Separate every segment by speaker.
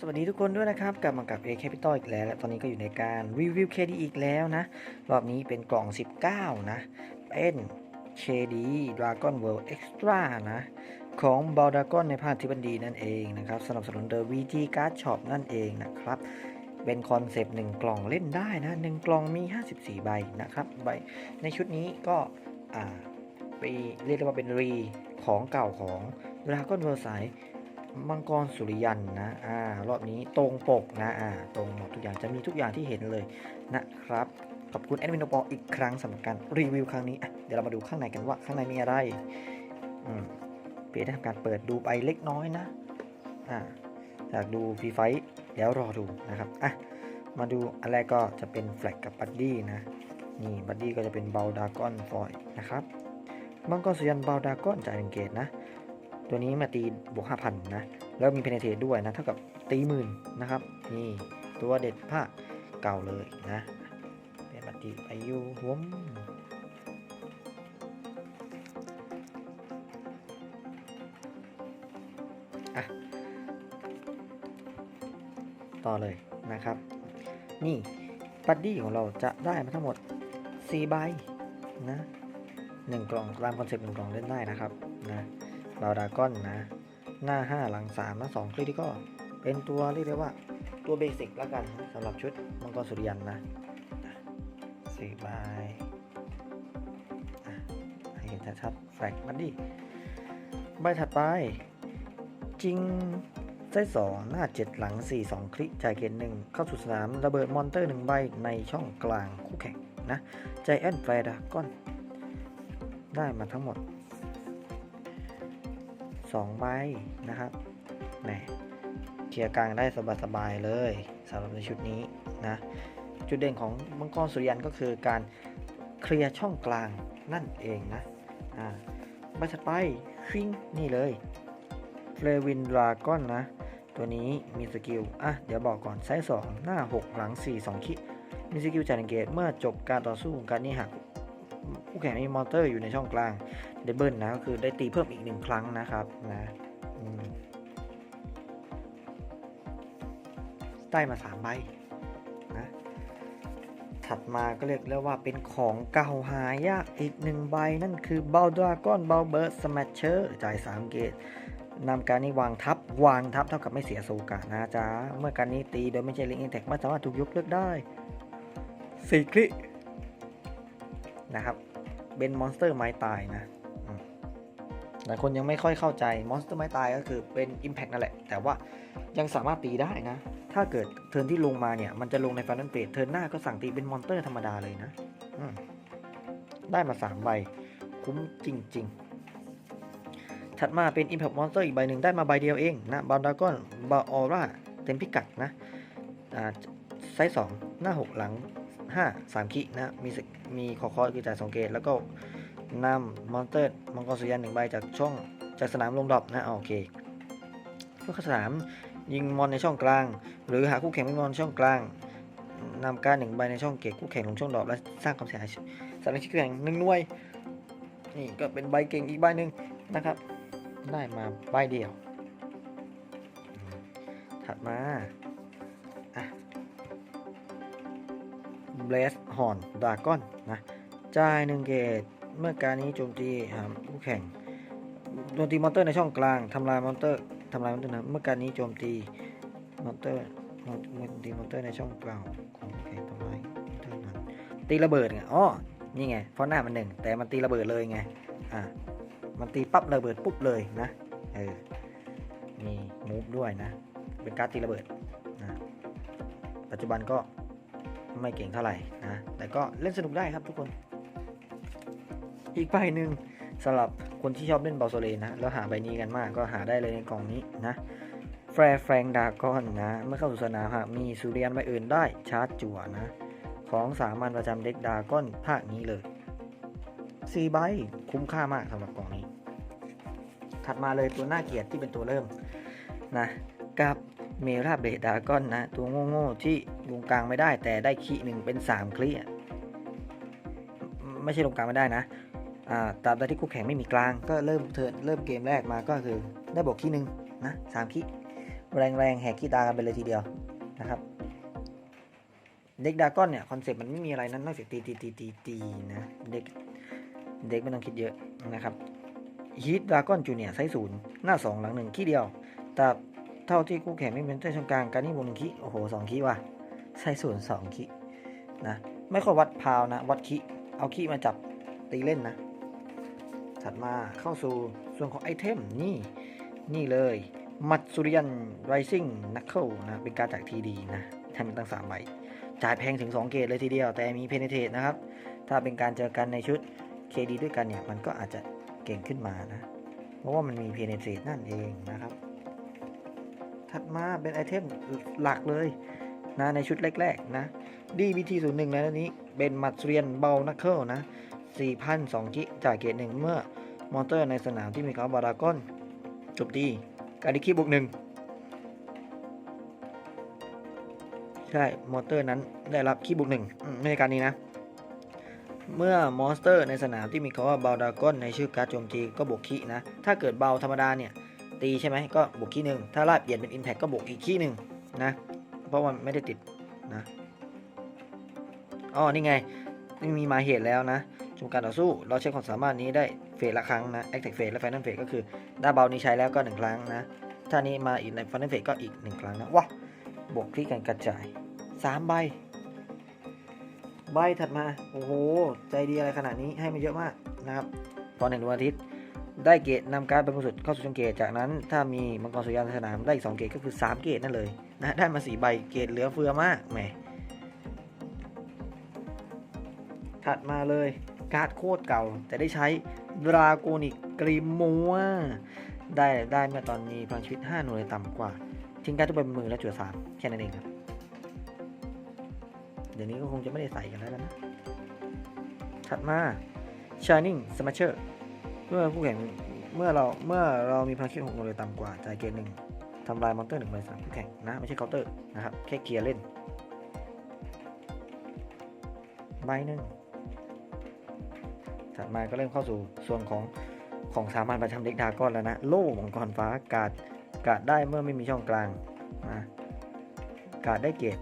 Speaker 1: สวัสดีทุกคนด้วยนะครับ กลับมากับ A Capital อีกแล้ว และตอนนี้ก็อยู่ในการรีวิว KD อีกแล้วนะ รอบนี้เป็นกล่อง 19 นะ เป็น KD Dragon World Extra นะ ของ b a l d r a g o n ในภาคทิบันดีนั่นเองนะครับ สนับสนุนโดย VG Card Shop นั่นเองนะครับ เป็นคอนเซปต์1กล่องเล่นได้นะ 1 กล่องมี 54 ใบนะครับใบในชุดนี้ก็อ่าไปเรียกได้ว่าเป็นรีของเก่าของ Dragon World สาย มังกรสุริยันนะอ่ารอบนี้ตรงปกนะอ่าตรงหมดทุกอย่างจะมีทุกอย่างที่เห็นเลยนะครับขอบคุณแอดมินโอปออีกครั้งสำหรับการรีวิวครั้งนี้เดี๋ยวเรามาดูข้างในกันว่าข้างในมีอะไรอืมเพียได้ทำการเปิดดูไปเล็กน้อยนะอ่าอยากดูฟรีไฟท์เดี๋ยวรอดูนะครับอะมาดูอันแรกก็จะเป็นแฟลกกับบัดดี้นะนี่บัดดี้ก็จะเป็นเบลดากอนฟอยนะครับมังกรสุริยันเบลดากอนจ่ายเป็นเกตนะ ตัวนี้มาตีบวก5,000นนะ แล้วมีเพนเทตด้วยนะ เท่ากับตีหมื่นนะครับ นี่ตัวเด็ดผ้าเก่าเลยนะเป็นบัตติอายุหัวมอะต่อเลยนะครับ นี่บัดดี้ของเราจะได้มาทั้งหมด 4 ใบนะหนึ่งกล่องตามคอนเซ็ปต์หนึ่งกล่องเล่นได้นะครับนะ บาดากอนนะ หน้า 5 หลัง3นะ2คลิกก็เป็นตัวเรียกได้ว่าตัวเบสิกแล้วกันสำหรับชุดมังกรสุริยันนะสี่ใบให้เห็นชัดๆแฟกมันดิใบถัดไป จริงไส้สองหน้า7หลัง4 2คลิกจ่ายเกณฑ์หนึ่งเข้าสู่สนามระเบิดมอนเตอร์หนึ่งใบในช่องกลางคู่แข่งนะใจแอนแฟร์ดากอน ได้มาทั้งหมด 2ใบนะครับแหมเคลียร์กลางได้สบายๆเลยสำหรับในชุดนี้นะ จุดเด่นของมังกรสุริยันก็คือการเคลียร์ช่องกลางนั่นเองนะอ่าใบถัดไปฟิงนี่เลยเฟลวินดราก้อนนะ ตัวนี้มีสกิล อะ เดี๋ยวบอกก่อนไซส์2หน้า 6 หลัง 4 2 คิมีสกิลจ่ายหนึ่งเกตเมื่อจบการต่อสู้ของการนี้หาก ผู้แข่งมีมอเตอร์อยู่ในช่องกลางเดเบิลนะก็คือได้ตีเพิ่มอีกหนึ่งครั้งนะครับนะอืมได้มา3ใบนะถัดมาก็เรียกได้วว่าเป็นของเก่าหายากอีกหนึ่งใบ นั่นคือเบลดราก้อนเบลเบิร์ดสแมชเชอร์จ่าย 3 เกตนำการนี้วางทับ วางทับเท่ากับไม่เสียโซกะนะจ๊ะ เมื่อการนี้ตีโดยไม่ใช่ลิงอินเทคไม่สามารถถูกยกเลิกได้สี่คลิก นะครับเป็นมอนสเตอร์ไม้ตายนะหลายคนยังไม่ค่อยเข้าใจมอนสเตอร์ไม้ตายก็คือเป็น Impact นั่นแหละ แต่ว่ายังสามารถตีได้นะ ถ้าเกิดเทิร์นที่ลงมาเนี่ย มันจะลงในฟันนันเปรตเทิร์นหน้าก็สั่งตีเป็นมอนสเตอร์ธรรมดาเลยนะได้มา 3 ใบ คุ้มจริง ๆ ถัดมาเป็น Impact Monster อีกใบหนึ่งได้มาใบเดียวเองนะบาดากอนบาออร่าเต็มพิกัดนะไซส์2หน้า 6 หลัง 5 3คินะมีมีคอคอคือจ่ายสองเกตแล้วก็นำมอนเตอร์มังกรสุริยันหนึ่งใบจากช่องจากสนามลงดรอปนะโอเคเพื่อข้าสนามยิงมอนในช่องกลาง หรือหาคู่แข่งไม่มอนในช่องกลางนำการหนึ่งใบในช่องเกตคู่แข่งลงช่องดรอปและสร้างความเสียหายสำหรับคู่แข่งหนึ่งหน่วยนี่ก็เป็นใบเก่งอีกใบหนึ่งนะครับ ได้มาใบเดียว ถัดมา เบลสฮอนดากอนนะจ่ายหนึ่งเกตเมื่อการนี้โจมตีหาผู้แข่งโจมตีมอนเตอร์ในช่องกลางทำลายมอนเตอร์ทำลายมอนเตอร์นะเมื่อการนี้โจมตีมอนเตอร์โจมตีมอนเตอร์ในช่องกลางของแข่งทำลายมอนเตอร์นั้นตีระเบิดไงอ๋อนี่ไงเพราะหน้ามันหนึ่งแต่มันตีระเบิดเลยไงอะมันตีปั๊บระเบิดปุ๊บเลยนะเออมีมูฟด้วยนะเป็นการตีระเบิดนะปัจจุบันก็ ไม่เก่งเท่าไหร่นะ แต่ก็เล่นสนุกได้ครับทุกคน อีกใบหนึ่งสำหรับคนที่ชอบเล่นบอลโซเลนะ แล้วหาใบนี้กันมากก็หาได้เลยในกล่องนี้นะแฟร์แฟรงดากอนนะ เมื่อเข้าสู่สนามหากมีสุริยันใบอื่นได้ชาร์จจั่วนะ ของสามัญประจำเด็กดากอนภาคนี้เลย4ใบคุ้มค่ามากสำหรับกล่องนี้ ถัดมาเลยตัวหน้าเกียรติที่เป็นตัวเริ่มนะกับเมราเบดากอนนะ ตัวโง่ๆที่ ลงกลางไม่ได้ แต่ได้คีหนึ่งเป็น3คลีไม่ใช่ลงกลางไม่ได้นะอ่าตาบใดที่คู่แข่งไม่มีกลาง ก็เริ่มเทิร์นเริ่มเกมแรกมาก็คือได้บอกคีหนึ่งนะสามคีเแรงแหกขี้ตากันไปเลยทีเดียวนะครับเด็กดาก้อนเนี่ยคอนเซ็ปต์มันไม่มีอะไรนั้นนอกจากตีตีตีตีตีนะเด็กเด็กไม่ต้องคิดเยอะนะครับฮีทดาก้อนจูเนียไซส์ศูนย์หน้าสองหลังหนึ่งขี้เดียวแต่เท่าที่คู่แข่งไม่เป็นใต้ช่องกลางการนี่บนหนึ่งขี้โอ้โหสองขี้ว่ะ ไซส์ศูนย์สองขี้นะไม่ค่อยวัดพาวนะ วัดขี้เอาขี้มาจับตีเล่นนะ ถัดมาเข้าสู่ส่วนของไอเทมนี่ นี่เลยมัตสุริยันไรซิ่งนักเคิลนะเป็นการดจากทีดีนะทำเป็นตั้งสามใบจ่ายแพงถึง 2 เกตเลยทีเดียว แต่มีเพนเทตนะครับ ถ้าเป็นการเจอกันในชุด KD ด้วยกันเนี่ย มันก็อาจจะเก่งขึ้นมานะ เพราะว่ามันมีเพนเทตนั่นเองนะครับ ถัดมาเป็นไอเทมหลักเลย นะในชุดแรกๆนะ DBT 0 1 นะอันนี้เป็นมัตสุริยันเบลนักเคิลนะ4,002กิจายเกตหนึ่งเมื่อมอเตอร์ในสนามที่มีคาบารากอนจบดีการดิคีบวกหนึ่งใช่ มอเตอร์นั้นได้รับคีบวกหนึ่งไม่ใช่การนี้นะ เมื่อมอนสเตอร์ในสนามที่มีคำว่าเบลดากอนในชื่อการ์ดโจมตีก็บวกคีนะ ถ้าเกิดเบาธรรมดาเนี่ย ตีใช่ไหมก็บวกคีหนึ่งถ้าลาบเปลี่ยนเป็นอิมแพคก็บวกอีกคีหนึ่งนะ เพราะว่าไม่ได้ติดนะอ๋อนี่ไงนี่มีมาเหตุแล้วนะชมการต่อสู้ เราใช้ความสามารถนี้ได้เฟสละครั้งนะแอคแท็กเฟสและไฟนอลเฟสก็คือถ้าเบานี้ใช้แล้วก็หนึ่งครั้งนะ ถ้านี้มาอีกในไฟนอลเฟสก็อีกหนึ่งครั้งนะว้าบวกคลิกกันกระจายสามใบ ใบถัดมา โอ้โห ใจดีอะไรขนาดนี้ให้มาเยอะมากนะครับตอนหนึ่งดวงอาทิตย์ ได้เกตนำการ์ดเป็นสุดเข้าสู่ช่องเกตจากนั้น ถ้ามีมังกรสุริยันสนามได้อีกสองเกตก็คือ 3 เกตนั่นเลย นะได้มาสี่ใบเกตเหลือเฟือมากแหมถัดมาเลยการ์ดโคตรเก่า แต่ได้ใช้ดราโกนิกกรีมมัวได้ได้เมื่อตอนมีพลังชีวิต 5 หน่วยต่ำกว่า ทิ้งการ์ดทุกใบมือแล้วจั่วสามแค่นั้นเองครับ เดี๋ยวนี้ก็คงจะไม่ได้ใส่กันแล้วนะ ถัดมา Shining Smasher เมื่อผู้แข่งเมื่อเราเมื่อเรามีพลังคิดหกหน่วยต่ำกว่าจ่ายเกณฑ์หนึ่ง ทำลายมอนเตอร์หนึ่งใบสามผู้แข่งนะ ไม่ใช่เคาน์เตอร์นะครับ แค่เคลียร์เล่น ใบหนึ่งถัดมาก็เริ่มเข้าสู่ส่วนของของสามัญประจำเด็กดาก้อนแล้วนะ โล่มังกรฟ้ากาดกาดได้เมื่อไม่มีช่องกลางนะกาดได้เกรด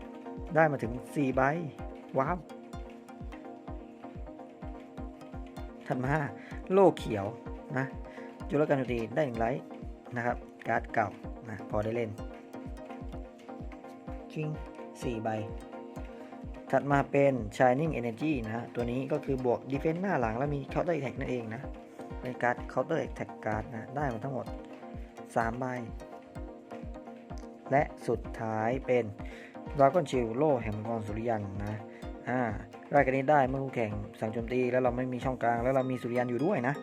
Speaker 1: ได้มาถึง 4 ใบ ว้าว ถัดมาโล่เขียวนะจุลการโจมตีได้หนึ่งไลท์นะครับ การ์ดเก่า นะพอได้เล่นจิง4ใบ ถัดมาเป็น Shining Energy นะฮะ ตัวนี้ก็คือบวก Defense หน้าหลังแล้วมี Counter Attack นั่นเองนะ เป็นการ์ด Counter Attack การ์ดนะ ได้มาทั้งหมด 3 ใบ และสุดท้ายเป็น Dragon Shield โล่แห่งมังกรสุริยันนะ อ่าได้กันนี้ได้เมื่อคู่แข่งสั่งโจมตี แล้วเราไม่มีช่องกลาง แล้วเรามีสุริยันอยู่ด้วยนะ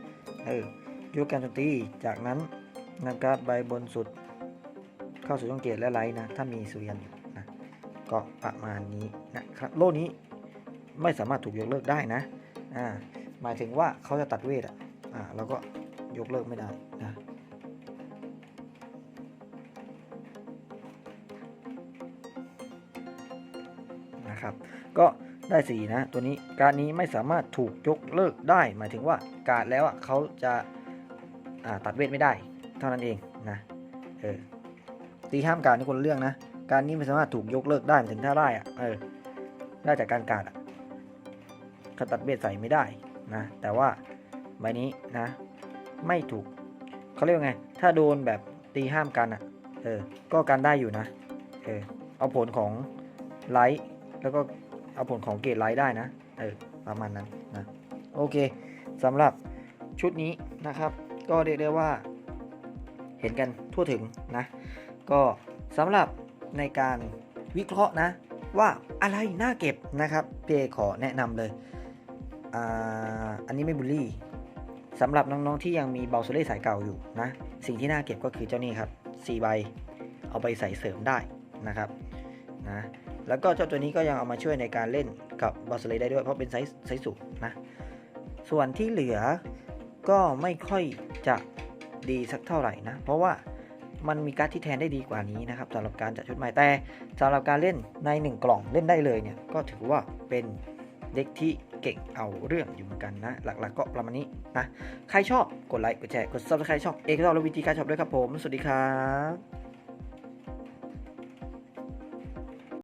Speaker 1: เออยุการโจมตี จากนั้นนำการ์ดใบบนสุด เข้าสู่ช่องเกตและไลท์นะ ถ้ามีสุริยันอยู่นะ ก็ประมาณนี้นะครับโลนี้ไม่สามารถถูกยกเลิกได้นะอ่าหมายถึงว่าเขาจะตัดเวทอะอ่าเราก็ยกเลิกไม่ได้นะนะครับก็ได้สีนะตัวนี้การนี้ไม่สามารถถูกยกเลิกได้ หมายถึงว่าการแล้วอะเขาจะอ่าตัดเวทไม่ได้ เท่านั้นเองนะเออ ตีห้ามการนี่คนเรื่องนะ การนี้ไม่สามารถถูกยกเลิกได้ถึงถ้าได้อะเออได้จากการการอะขตัดเวทใส่ไม่ได้นะ แต่ว่าใบนี้นะ ไม่ถูกเขาเรียกว่าไง ถ้าโดนแบบตีห้ามกันอะเออ ก็การได้อยู่นะ เออ เอาผลของไลท์แล้วก็เอาผลของเกรดไลท์ได้นะ เออ ประมาณนั้นนะ โอเคสำหรับชุดนี้นะครับ ก็เรียกได้ว่า เห็นกันทั่วถึงนะ ก็สำหรับในการวิเคราะห์นะ ว่าอะไรน่าเก็บนะครับเพขอแนะนำเลยอ,อันนี้ไม่บูลลี่สำหรับน้องๆที่ยังมีเบลโซเล่สายเก่าอยู่นะ สิ่งที่น่าเก็บก็คือเจ้านี่ครับ4ใบเอาไปใส่เสริมได้นะครับนะแล้วก็เจ้าตัวนี้ก็ยังเอามาช่วยในการเล่นกับบอสเลได้ด้วยเพราะเป็นไซส์ไซส์สูงนะ ส่วนที่เหลือก็ไม่ค่อยจะดีสักเท่าไหร่นะ เพราะว่า มันมีการ์ดที่แทนได้ดีกว่านี้นะครับสำหรับการจัดชุดใหม่แต่สำหรับการเล่นใน 1 กล่องเล่นได้เลยเนี่ยก็ถือว่าเป็นเด็กที่เก่งเอาเรื่องอยู่เหมือนกันนะ หลักๆก็ประมาณนี้นะ ใครชอบกดไลค์กดแชร์กดซับสไครต์ช่องเอกซ์แลวิธีการชอบด้วยครับผม สวัสดีครับ